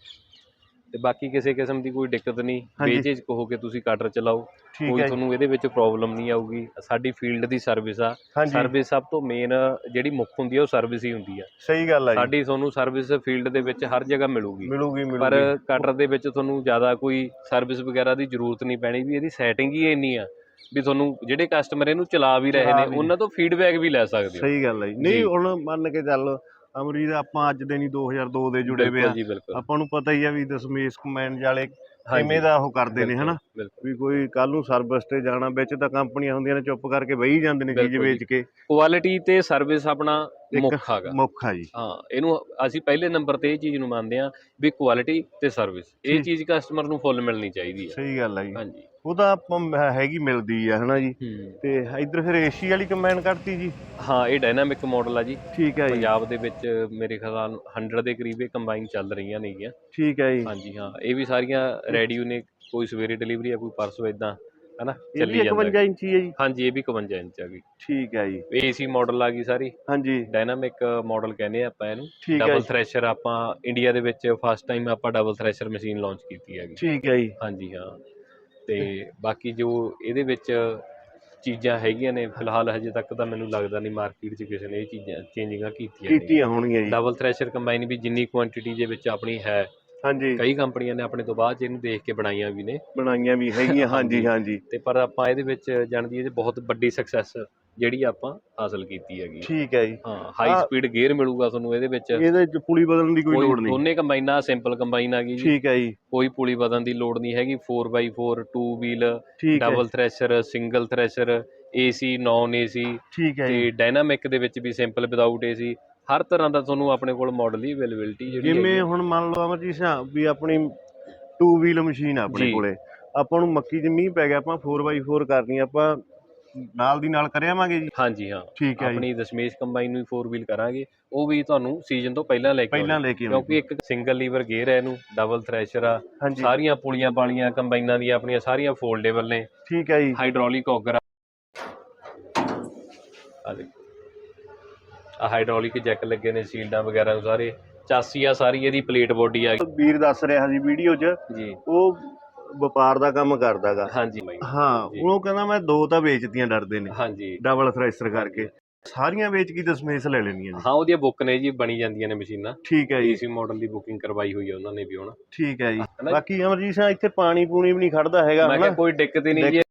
ਤੇ ਬਾਕੀ ਕਿਸੇ ਕਿਸਮ ਦੀ ਕੋਈ ਦਿੱਕਤ ਨਹੀਂ। ਹਾਂਜੀ। ਵੇਚੇਜ ਕਹੋ ਕਿ ਤੁਸੀਂ ਕਟਰ ਚਲਾਓ। ਠੀਕ ਕੋਈ ਹੈ ਜੀ। ਤੁਹਾਨੂੰ ਇਹਦੇ ਵਿੱਚ ਪ੍ਰੋਬਲਮ ਨਹੀਂ ਆਊਗੀ। ਸਾਡੀ ਫੀਲਡ ਦੀ ਸਰਵਿਸ ਆ। ਹਾਂਜੀ। ਸਰਵਿਸ ਸਭ ਤੋਂ ਮੇਨ ਜਿਹੜੀ ਮੁੱਖ ਹੁੰਦੀ ਆ ਉਹ ਸਰਵਿਸ ਹੀ ਹੁੰਦੀ ਆ। ਸਹੀ ਗੱਲ ਹੈ ਜੀ। ਸਾਡੀ ਤੁਹਾਨੂੰ ਸਰਵਿਸ ਫੀਲਡ ਦੇ ਵਿੱਚ ਹਰ ਜਗ੍ਹਾ ਮਿਲੂਗੀ। ਮਿਲੂਗੀ ਪਰ ਮਿਲੂਗੀ ਕਟਰ ਦੇ ਵਿੱਚ ਤੁਹਾਨੂੰ ਜ਼ਿਆਦਾ ਕੋਈ ਸਰਵਿਸ ਵਗੈਰਾ ਦੀ ਜ਼ਰੂਰਤ ਨਹੀਂ ਪੈਣੀ ਵੀ ਇਹਦੀ ਸੈਟਿੰਗ ਹੀ ਇੰਨੀ ਆ ਵੀ ਤੁਹਾਨੂੰ ਜਿਹੜੇ ਕਸਟਮਰ ਇਹਨੂੰ ਚਲਾ ਵੀ ਰਹੇ ਚਲਾ ਨੇ ਉਹਨਾਂ ਤੋਂ ਫੀਡਬੈਕ ਵੀ ਲੈ ਸਕਦੇ ਹੋ। ਸਹੀ ਗੱਲ ਹੈ ਜੀ। ਜੀ। ਨਹੀਂ ਹੁਣ ਮੰਨ ਕੇ ਚੱਲ ਅਮਰੀਦ ਆਪਾਂ ਅੱਜ ਦੇ ਨਹੀਂ 2002 ਦੇ ਜੁੜੇ ਹੋਏ ਬਿਲਕੁਲ ਆ। ਜੀ ਬਿਲਕੁਲ। ਆਪਾਂ ਨੂੰ ਪਤਾ ਹੀ ਆ ਵੀ ਦਸਮੇਸ਼ ਕਮੈਂਡ ਵਾਲੇ ਕਿਵੇਂ ਦਾ ਉਹ ਕਰਦੇ ਨੇ ਹਨਾ? ਬਿਲਕੁਲ। ਵੀ ਕੋਈ ਕੱਲ ਨੂੰ ਸਰਵਿਸ ਤੇ ਜਾਣਾ ਵਿੱਚ ਤਾਂ ਕੰਪਨੀਆਂ ਹੁੰਦੀਆਂ ਨੇ ਚੁੱਪ ਕਰਕੇ ਬਹੀ ਜਾਂਦੇ ਨੇ ਚੀਜ਼ ਵੇਚ ਕੇ। ਕੁਆਲਿਟੀ ਤੇ ਸਰਵਿਸ ਆਪਣਾ ਮੁੱਖ ਹੈਗਾ। ਮੁੱਖ ਆ ਜੀ। ਹਾਂ ਇਹਨੂੰ ਅਸੀਂ ਪਹਿਲੇ ਨੰਬਰ ਤੇ ਇਹ ਚੀਜ਼ ਨੂੰ ਮੰਨਦੇ ਆ ਵੀ ਕੁਆਲਿਟੀ ਤੇ ਸਰਵਿਸ ਇਹ। ਚੀਜ਼ ਕਸਟਮਰ ਨੂੰ ਫੁੱਲ ਮਿਲਣੀ ਚਾਹੀਦੀ ਹੈ। ਸਹੀ ਗੱਲ ਆ ਜੀ। ਹਾਂਜੀ। ਉਹ ਤਾਂ ਆਪਾਂ ਹੈ- ਹੈਗੀ ਮਿਲਦੀ ਆ ਹਨਾ ਜੀ। ਹੂੰ। ਤੇ ਇੱਧਰ ਫਿਰ ਏਸੀ ਵਾਲੀ ਕੰਬਾਈਨ ਕੱਢਤੀ ਜੀ। ਹਾਂ ਇਹ ਡਾਇਨਾਮਿਕ ਮਾਡਲ ਆ ਜੀ। ਠੀਕ ਹੈ ਜੀ। ਪੰਜਾਬ ਦੇ ਵਿੱਚ ਮੇਰੇ ਖਿਆਲ 100 ਦੇ ਕਰੀਬ ਇਹ ਕੰਬਾਈਨ ਚੱਲ ਰਹੀਆਂ ਨੇਗੀਆਂ। ਠੀਕ ਹੈ ਜੀ। ਹਾਂਜੀ ਹਾਂ ਇਹ ਵੀ ਸਾਰੀਆਂ ਰੈਡੀਓ ਨੇ ਕੋਈ ਸਵੇਰੇ ਡਿਲੀਵਰੀ ਆ ਕੋਈ ਪਰਸੋਂ ਇਦਾਂ ਹਨਾ ਇਹ ਚੱਲੀ ਵੀ ਜਾਂਦਾ 51 ਇੰਚੀ ਹੈ ਜੀ। ਹਾਂਜੀ ਇਹ ਵੀ 51 ਇੰਚ ਆ ਗਈ। ਠੀਕ ਹੈ ਜੀ। ਇਹ ਏਸੀ ਮਾਡਲ ਆ ਗਈ ਸਾਰੀ। ਹਾਂਜੀ। ਡਾਇਨਾਮਿਕ ਮਾਡਲ ਕਹਿੰਦੇ ਆ ਆਪਾਂ ਇਹਨੂੰ। ਠੀਕ ਹੈ ਡਬਲ ਜੀ ਥ੍ਰੈਸ਼ਰ ਆਪਾਂ ਇੰਡੀਆ ਦੇ ਵਿੱਚ ਫਸਟ ਟਾਈਮ ਆਪਾਂ ਡਬਲ ਥ੍ਰੈਸ਼ਰ ਮਸ਼ੀਨ ਲਾਂਚ ਕੀਤੀ ਹੈਗੀ। ਠੀਕ ਹੈ ਜੀ। ਹਾਂਜੀ ਹਾਂ। ਤੇ ਬਾਕੀ ਜੋ ਇਹਦੇ ਵਿੱਚ ਚੀਜ਼ਾਂ ਹੈਗੀਆਂ ਨੇ ਫਿਲਹਾਲ ਹਜੇ ਤੱਕ ਤਾਂ ਮੈਨੂੰ ਲੱਗਦਾ ਨਹੀਂ ਮਾਰਕੀਟ 'ਚ ਕਿਸੇ ਨੇ ਇਹ ਚੀਜ਼ਾਂ ਚੇਂਜਿੰਗਾਂ ਕੀਤੀਆਂ ਨੇ। ਕੀਤੀਆਂ ਹੋਣਗੀਆਂ ਜੀ। ਡਬਲ ਥ੍ਰੈਸ਼ਰ ਕੰਬਾਈਨ ਵੀ ਜਿੰਨੀ ਕੁਆਂਟੀਟੀ ਦੇ ਵਿੱਚ ਆਪਣੀ ਹੈ ਹਾਂਜੀ। ਕਈ ਕੰਪਨੀਆਂ ਨੇ ਆਪਣੇ ਤੋਂ ਬਾਅਦ ਇਹਨੂੰ ਦੇਖ ਕੇ ਬਣਾਈਆਂ ਵੀ ਨੇ। ਬਣਾਈਆਂ ਵੀ ਹੈਗੀਆਂ ਹਾਂਜੀ ਹਾਂਜੀ। ਤੇ ਪਰ ਆਪਾਂ ਇਹਦੇ ਵਿੱਚ ਜਾਣਦੀ ਇਹਦੇ ਬਹੁਤ ਵੱਡੀ ਸਕਸੈਸ ਜਿਹੜੀ ਆਪਾਂ ਹਾਸਲ ਕੀਤੀ ਹੈਗੀ ਠੀਕ ਹੈ ਜੀ। ਹਾਂ ਹਾਈ ਸਪੀਡ ਗੇਅਰ ਮਿਲੂਗਾ ਤੁਹਾਨੂੰ ਇਹਦੇ ਵਿੱਚ। ਇਹਦੇ ਚ ਪੁਲੀ ਬਦਲਣ ਦੀ ਕੋਈ ਲੋੜ ਨਹੀਂ। ਦੋਨੇ ਕੰਬਾਈਨਾਂ ਸਿੰਪਲ ਕੰਬਾਈਨ ਆ ਗਈ ਜੀ। ਠੀਕ ਹੈ ਜੀ। ਕੋਈ ਪੁਲੀ ਬਦਲਣ ਦੀ ਲੋੜ ਨਹੀਂ ਹੈਗੀ। 4x4 2 wheel double thresher single thresher AC non AC ਠੀਕ ਹੈ ਜੀ। ਤੇ ਡਾਇਨਾਮਿਕ ਦੇ ਵਿੱਚ ਵੀ ਸਿੰਪਲ ਵਿਦਆਊਟ ਏਸੀ ਹਰ ਤਰ੍ਹਾਂ ਦਾ ਤੁਹਾਨੂੰ ਆਪਣੇ ਕੋਲ ਮਾਡਲ ਦੀ ਅਵੇਲੇਬਿਲਟੀ ਜਿਹੜੀ ਜਿਵੇਂ। ਹੁਣ ਮੰਨ ਲਓ ਅਮਰਜੀਤ ਸਿੰਘ ਵੀ ਆਪਣੀ 2 ਵੀਲ ਮਸ਼ੀਨ ਆ ਆਪਣੇ ਜੀ। ਕੋਲੇ ਆਪਾਂ ਨੂੰ ਮੱਕੀ 'ਚ ਮੀਂਹ ਪੈ ਗਿਆ ਆਪਾਂ 4x4 ਕਰਨੀ ਆ, ਆਪਾਂ ਨਾਲ ਦੀ ਨਾਲ ਕਰਿਆਵਾਂਗੇ ਜੀ? ਹਾਂਜੀ ਹਾਂ। ਠੀਕ ਹੈ ਜੀ। ਆਪਣੀ ਦਸ਼ਮੇਸ਼ ਕੰਬਾਈਨ ਨੂੰ 4 ਵੀਲ ਕਰਾਂਗੇ ਉਹ ਵੀ ਤੁਹਾਨੂੰ ਸੀਜ਼ਨ ਤੋਂ ਪਹਿਲਾਂ ਲੈ ਕੇ ਪਹਿਲਾਂ ਆਉਣੀ। ਲੈ ਕੇ ਕਿਉਂਕਿ ਇੱਕ ਸਿੰਗਲ ਲੀਵਰ ਗੇਅਰ ਹੈ ਇਹਨੂੰ ਡਬਲ ਥ੍ਰੈਸ਼ਰ ਆ। ਹਾਂਜੀ। ਸਾਰੀਆਂ ਪੁਲੀਆਂ ਪਾਲੀਆਂ ਕੰਬਾਈਨਾਂ ਦੀਆਂ ਆਪਣੀਆਂ ਸਾਰੀਆਂ ਫੋਲਡੇਬਲ ਨੇ। ਠੀਕ ਹੈ ਜੀ। ਹਾਈਡ੍ਰੋਲਿਕ ਔਗਰ ਆ ਦੇਖੋ। ਹਾਈਡ੍ਰੋਲਿਕ ਜੈਕ ਲੱਗੇ ਨੇ ਸੀਲਡਾਂ ਵਗੈਰਾ ਸਾਰੇ ਚਾਸੀ ਆ ਸਾਰੀ ਇਹਦੀ ਪਲੇਟ ਬੋਡੀ ਆ ਵੀਰ ਦੱਸ ਰਿਹਾ ਸੀ ਵੀਡੀਓ 'ਚ ਜੀ। ਉਹ ਵਪਾਰ ਦਾ ਕੰਮ ਕਰਦਾਗਾ। ਹਾਂਜੀ। ਬਾਈ ਹਾਂ। ਉਹ ਕਹਿੰਦਾ ਮੈਂ ਦੋ ਤਾਂ ਵੇਚਤੀਆਂ ਡਰਦੇ ਨੇ। ਹਾਂਜੀ। ਡਬਲ ਥ੍ਰੈਸ਼ਰ ਕਰਕੇ। ਸਾਰੀਆਂ ਵੇਚ ਕੇ ਦਸਮੇਸ਼ ਲੈ ਲੈਣੀਆਂ ਨੇ। ਹਾਂ ਉਹਦੀਆਂ ਬੁੱਕ ਨੇ ਜੀ ਬਣੀ ਜਾਂਦੀਆਂ ਨੇ ਮਸ਼ੀਨਾਂ। ਠੀਕ ਹੈ ਜੀ। ਏਸੀ ਮਾਡਲ ਦੀ ਬੁਕਿੰਗ ਕਰਵਾਈ ਹੋਈ ਹੈ ਉਹਨਾਂ ਨੇ ਵੀ ਹੁਣ। ਠੀਕ ਹੈ ਜੀ? ਬਾਕੀ ਅਮਰਜੀਤ ਸਿੰਘ ਇੱਥੇ ਪਾਣੀ ਪੂਣੀ ਵੀ ਨਹੀਂ ਖੜਦਾ ਹੈਗਾ ਮੈਂ ਕਿਹਾ ਕੋਈ ਦਿੱਕਤ ਹੀ ਨਹੀਂ ਜੀ।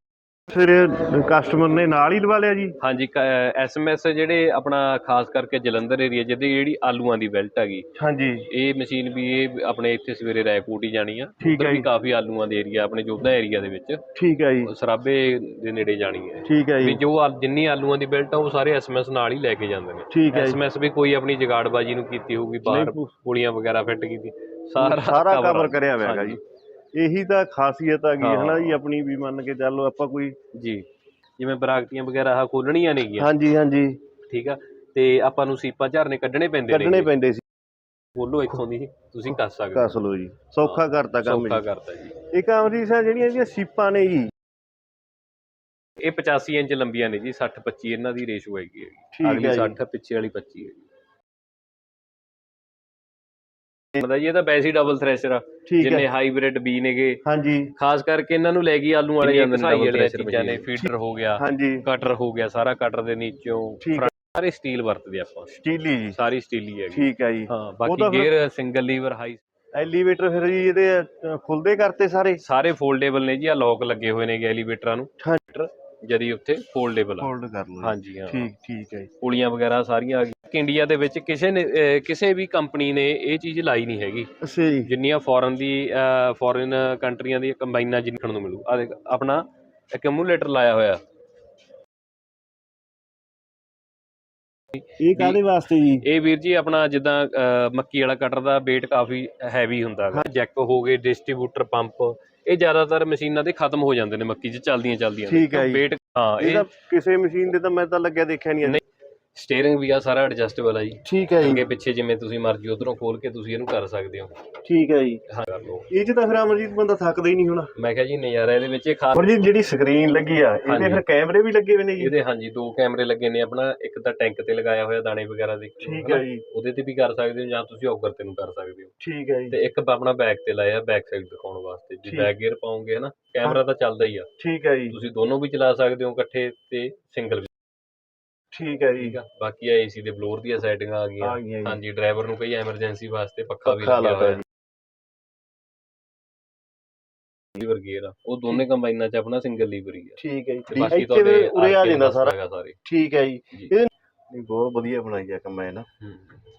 ਫਿਰ ਕਸਟਮਰ ਨੇ ਨਾਲ ਹੀ ਲਵਾ ਲਿਆ ਜੀ? ਹਾਂਜੀ ਐਸਐਮਐਸ ਜਿਹੜੇ ਆਪਣਾ ਖਾਸ ਕਰਕੇ ਜਲੰਧਰ ਏਰੀਆ ਜਿਹਦੀ ਜਿਹੜੀ ਆਲੂਆਂ ਦੀ ਬੈਲਟ ਹੈਗੀ ਹਾਂਜੀ। ਇਹ ਮਸ਼ੀਨ ਵੀ ਇਹ ਆਪਣੇ ਇੱਥੇ ਸਵੇਰੇ ਰੈਕੋਟ ਹੀ ਜਾਣੀ ਆ। ਠੀਕ ਹੈ ਜੀ। ਕਾਫੀ ਆਲੂਆਂ ਦੇ ਏਰੀਆ ਆਪਣੇ ਜੋਧਾ ਏਰੀਆ ਦੇ ਵਿੱਚ। ਠੀਕ ਹੈ ਜੀ। ਸਰਾਬੇ ਦੇ ਨੇੜੇ ਜਾਣੀ ਹੈ। ਠੀਕ ਹੈ ਜੀ। ਜੋ ਜਿੰਨੀ ਆਲੂਆਂ ਦੀ ਬਿਲਟ ਆ ਉਹ ਸਾਰੇ ਐਸਐਮਐਸ ਨਾਲ ਹੀ ਲੈ ਕੇ ਜਾਂਦੇ ਨੇ। ਠੀਕ ਹੈ ਐਸਐਮਐਸ ਵੀ ਕੋਈ ਆਪਣੀ ਜਗਾੜਬਾਜੀ ਨੂੰ ਕੀਤੀ ਹੋਊਗੀ ਬਾਹਰ ਪੁਲੀਆਂ ਵਗੈਰਾ ਫਿੱਟ ਕੀਤੀ। ਸਾਰਾ ਕਵਰ। ਕਰਿਆ ਹੋਇਆ ਹੈਗਾ। ਜੀ। ਇਹੀ ਤਾਂ ਖਾਸੀਅਤ ਹੈਗੀ ਹੈ ਹਾਂ। ਨਾ ਜੀ ਆਪਣੀ ਵੀ ਮੰਨ ਕੇ ਚੱਲੋ ਆਪਾਂ ਕੋਈ ਜੀ ਜਿਵੇਂ ਬਰਾਕਟੀਆਂ ਵਗੈਰਾ ਆ ਖੋਲਣੀਆਂ ਨੇਗੀਆਂ ਹਾਂਜੀ ਹਾਂਜੀ। ਠੀਕ ਆ ਤੇ ਆਪਾਂ ਨੂੰ ਸੀਪਾਂ ਝਰਨੇ ਕੱਢਣੇ ਪੈਂਦੇ ਕੱਢਣੇ ਨੇ ਪੈਂਦੇ ਸੀ। ਖੋਲੋ ਇੱਥੋਂ ਦੀ ਤੁਸੀਂ ਕੱਸ ਸਕਦੇ। ਕਸ ਲਓ ਜੀ ਸੌਖਾ ਕਰਤਾ ਕੰਮ ਸੌਖਾ ਜੀ। ਕਰਤਾ ਜੀ। ਇੱਕ ਅਮਰੀਤ ਸਾਹਿਬ ਜਿਹੜੀਆਂ ਇਹਦੀਆਂ ਸੀਪਾਂ ਨੇ ਜੀ। ਇਹ 85 ਇੰਚ ਲੰਬੀਆਂ ਨੇ ਜੀ 60 25 ਇਹਨਾਂ ਦੀ ਰੇਸ਼ੋ ਹੈਗੀ ਹੈ ਠੀਕ ਅਗਲੀ ਹੈ ਜੀ। 60 ਪਿੱਛੇ ਵਾਲੀ 25 ਹੈ ਮਤਲਬ ਜੀ ਇਹ ਤਾਂ ਵੈਸੇ ਹੀ ਡਬਲ ਥ੍ਰੈਸ਼ਰ ਆ। ਠੀਕ ਜਿੰਨੇ ਹਾਈਬ੍ਰਿਡ ਬੀ ਨੇਗੇ। ਹਾਂਜੀ। ਖਾਸ ਕਰਕੇ ਇਹਨਾਂ ਨੂੰ ਲੈ ਗਈ ਆਲੂ ਵਾਲੇ ਜਾਂਦੇ ਜਾਂਦੇ ਨੇ ਨੇ double ਡਬਲ thresher ਚੀਜ਼ਾਂ ਨੇ। ਫੀਡਰ ਹੋ ਗਿਆ ਹਾਂਜੀ। ਕਟਰ ਹੋ ਗਿਆ ਸਾਰਾ ਕਟਰ ਦੇ ਨੀਚੋਂ ਠੀਕ ਹੈ। front ਸਾਰੇ ਸਟੀਲ ਵਰਤਦੇ ਆਪਾਂ। ਸਟੀਲੀ ਜੀ। ਸਾਰੀ ਸਟੀਲੀ ਹੈਗੀ। ਠੀਕ ਹੈ ਜੀ। ਹਾਂ ਤਾਂ ਬਾਕੀ ਫਿਰ- gear single lever high elevator ਫਿਰ ਜੀ ਇਹਦੇ ਅ, ਖੁੱਲਦੇ ਕਰਤੇ ਸਾਰੇ? ਸਾਰੇ ਫੋਲਡੇਬਲ ਨੇ ਜੀ ਆ ਲੋਕ ਲੱਗੇ ਹੋਏ ਨੇਗੇ ਐਲੀਵੇਟਰਾਂ ਨੂੰ। ਹਾਂ। ਜਦੀ ਉੱਥੇ ਫੋਲਡੇਬਲ ਆ। ਹੋਲਡ ਕਰ ਲਓ। ਹਾਂਜੀ ਹਾਂ। ਠੀਕ ਠੀਕ ਹੈ ਜੀ। ਪੁਲੀਆਂ ਵਗੈਰਾ ਸਾਰੀਆਂ ਆ ਗਈਆਂ। ਇੰਡੀਆ ਦੇ ਵਿੱਚ ਕਿਸੇ ਨੇ ਅਹ ਕਿਸੇ ਵੀ ਕੰਪਨੀ ਨੇ ਇਹ ਚੀਜ਼ ਲਾਈ ਨਹੀਂ ਹੈਗੀ। ਅੱਛਾ ਜੀ। ਜਿੰਨੀਆਂ ਫੋਰਨ ਦੀ ਫੋਰਨ ਕੰਟਰੀਆਂ ਦੀ ਕੰਬਾਈਨਾਂ ਜਿੰਨਣ ਨੂੰ ਮਿਲੂ। ਆ ਦੇਖ ਆਪਣਾ ਐਕੂਮੂਲੇਟਰ ਲਾਇਆ ਹੋਇਆ। ਇਹ ਕਾਦੇ ਵਾਸਤੇ ਜੀ? ਇਹ ਵੀਰ ਜੀ ਆਪਣਾ ਜਿੱਦਾਂ ਮੱਕੀ ਵਾਲਾ ਕਟਰ ਦਾ weight ਕਾਫੀ ਹੈਵੀ ਹੁੰਦਾ ਹੈ। ਜੈਕ ਹੋ ਗਏ ਡਿਸਟ੍ਰੀਬਿਊਟਰ ਪੰਪ ਇਹ ਜ਼ਿਆਦਾਤਰ ਮਸ਼ੀਨਾਂ ਦੇ ਖਤਮ ਹੋ ਜਾਂਦੇ ਨੇ ਮੱਕੀ 'ਚ ਚੱਲਦੀਆਂ ਚੱਲਦੀਆਂ ਠੀਕ ਹੈ weight ਹਾਂ ਇਹ ਕਿਸੇ ਮਸ਼ੀਨ ਦੇ ਤਾਂ ਮੈਂ ਤਾਂ ਲੱਗਿਆ ਦੇਖਿਆ ਨਹੀਂ ਨਹੀਂ। ਸਟੀਅਰਿੰਗ ਵੀ ਆ ਸਾਰਾ ਐਡਜਸਟੇਬਲ ਆ ਜੀ। ਠੀਕ ਹੈ ਅੱਗੇ ਪਿੱਛੇ ਜਿਵੇਂ ਤੁਸੀਂ ਮਰਜ਼ੀ ਉਧਰੋਂ ਖੋਲ ਕੇ ਤੁਸੀਂ ਇਹਨੂੰ ਕਰ ਸਕਦੇ ਹੋ। ਠੀਕ ਹੈ ਜੀ। ਹਾਂ ਕਰ ਲਓ। ਇਹ ਚ ਤਾਂ ਫਿਰ ਅਮਰਜੀਤ ਬੰਦਾ ਥੱਕਦਾ ਹੀ ਨਹੀਂ ਹੋਣਾ। ਮੈਂ ਕਿਹਾ ਜੀ ਨਜ਼ਾਰਾ ਇਹਦੇ ਵਿੱਚ ਇਹ ਖਾਸ ਅਮਰਜੀਤ ਜਿਹੜੀ ਸਕਰੀਨ ਲੱਗੀ ਆ ਇਹਦੇ ਹਾਂਜੀ। ਫਿਰ ਕੈਮਰੇ ਵੀ ਲੱਗੇ ਹੋਏ ਨੇ ਜੀ। ਇਹਦੇ ਹਾਂਜੀ ਦੋ ਕੈਮਰੇ ਲੱਗੇ ਨੇ ਆਪਣਾ। ਇੱਕ ਤਾਂ ਟੈਂਕ ਤੇ ਲਗਾਇਆ ਹੋਇਆ ਦਾਣੇ ਵਗੈਰਾ ਨੂੰ, ਠੀਕ ਹੈ ਹਨਾ? ਜੀ। ਉਹਦੇ ਤੇ ਵੀ ਕਰ ਸਕਦੇ ਹੋ ਜਾਂ ਤੁਸੀਂ ਔਗਰ ਤੇ ਨੂੰ ਕਰ ਸਕਦੇ ਹੋ। ਠੀਕ ਹੈ ਜੀ। ਤੇ ਇੱਕ ਆਪਣਾ ਬੈਕ ਤੇ ਲਾਇਆ ਬੈਕ ਸਾਈਡ ਦਿਖਾਉਣ ਵਾਸਤੇ। ਜੇ ਠੀਕ। ਬੈਕ ਗੇਅਰ ਪਾਉਂਗੇ ਹਨਾ? ਕੈਮਰਾ ਤਾਂ ਚੱਲਦਾ ਹੀ ਆ। ਠੀਕ ਹੈ ਜੀ। ਤੁਸੀਂ ਦੋਨੋਂ ਵੀ ਚਲਾ ਸਕਦੇ ਹੋ ਇਕੱਠੇ ਤੇ ਸਿੰਗਲ ਠੀਕ ਹੈ ਜੀ। ਠੀਕ ਆ। ਬਾਕੀ ਆ ਏਸੀ ਦੇ ਬਲੋਰ ਦੀਆਂ ਸੈਟਿੰਗਾਂ ਆ ਗਈਆਂ। ਆ ਗਈਆਂ ਜੀ। ਹਾਂਜੀ ਡਰਾਈਵਰ ਨੂੰ ਕਈ ਐਮਰਜੈਂਸੀ ਵਾਸਤੇ ਪੱਖਾ ਵੀ ਪੱਖਾ ਲੱਗਿਆ ਲੱਗਾ ਹੋਇਆ। ਜੀ। ਲੀਵਰ ਗੇਅਰ ਆ। ਉਹ ਦੋਨੇ ਕੰਬਾਈਨਾਂ 'ਚ ਆਪਣਾ ਸਿੰਗਲ ਲੀਵਰ ਹੀ ਆ। ਠੀਕ ਹੈ ਤੇ ਜੀ ਬਾਕੀ ਇੱਥੇ ਫਿਰ ਉਰੇ ਆ RPM ਜਾਂਦਾ ਸਾਰਾ। ਹੈਗਾ ਸਾਰੇ। ਠੀਕ ਹੈ ਜੀ। ਜੀ। ਨਹੀਂ ਬਹੁਤ ਵਧੀਆ ਬਣਾਈ ਆ ਕੰਬਾਈਨ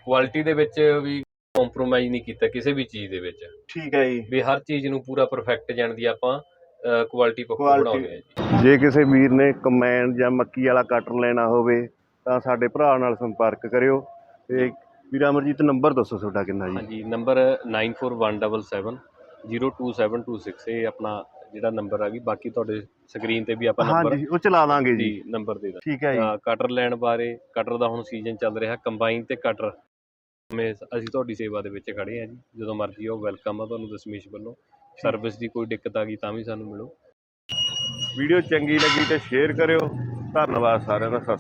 ਕੁਆਲਿਟੀ ਦੇ ਵਿੱਚ ਵੀ ਕੰਪਰੋਮਾਈਜ਼ ਨਹੀਂ ਕੀਤਾ ਕਿਸੇ ਵੀ ਚੀਜ਼ ਦੇ ਵਿੱਚ। ਠੀਕ ਹੈ ਜੀ। ਵੀ ਹਰ ਚੀਜ਼ ਨੂੰ ਪੂਰਾ ਪਰਫੈਕਟ ਜਾਣਦੀ ਆਪਾਂ ਕੁਆਲਿਟੀ ਪੱਖੋਂ। ਬਣਾਉਂਦੇ ਆ ਜੀ। ਜੇ ਕਿਸੇ ਵੀਰ ਨੇ ਕੰਬਾਈਨ ਜਾਂ ਮੱਕੀ ਵਾਲਾ ਕਟਰ ਲੈਣਾ ਹੋਵੇ ਤਾਂ ਸਾਡੇ ਭਰਾ ਨਾਲ ਸੰਪਰਕ ਕਰਿਓ ਤੇ ਵੀਰ ਅਮਰਜੀਤ ਨੰਬਰ ਦੱਸੋ ਤੁਹਾਡਾ ਕਿੰਨਾ ਜੀ? ਹਾਂਜੀ ਨੰਬਰ 9417702726 ਇਹ ਆਪਣਾ ਜਿਹੜਾ ਨੰਬਰ ਆ ਗਈ ਬਾਕੀ ਤੁਹਾਡੇ ਸਕਰੀਨ ਤੇ ਵੀ ਆਪਾਂ ਨੰਬਰ ਹਾਂਜੀ ਉਹ ਚਲਾ ਦਾਂਗੇ ਜੀ। ਜੀ ਨੰਬਰ ਦੇ ਦਾਂ ਠੀਕ ਹੈ ਜੀ। ਕਟਰ ਲੈਣ ਬਾਰੇ ਕਟਰ ਦਾ ਹੁਣ ਸੀਜ਼ਨ ਚੱਲ ਰਿਹਾ ਕੰਬਾਈਨ ਤੇ ਕਟਰ ਮੈਂ ਅਸੀਂ ਤੁਹਾਡੀ ਸੇਵਾ ਦੇ ਵਿੱਚ ਖੜੇ ਆ ਜੀ ਜਦੋਂ ਮਰਜ਼ੀ ਆਓ ਵੈਲਕਮ ਆ ਤੁਹਾਨੂੰ ਦਸ਼ਮੇਸ਼ ਵੱਲੋਂ। ਸਰਵਿਸ ਦੀ ਕੋਈ ਦਿੱਕਤ ਆ ਗਈ ਤਾਂ ਵੀ ਸਾਨੂੰ ਮਿਲੋ। ਵੀਡੀਓ ਚੰਗੀ ਲੱਗੀ ਤੇ ਸ਼ੇਅਰ ਕਰਿਓ। ਧੰਨਵਾਦ ਸਾਰਿਆਂ ਦਾ। ਸਤਿ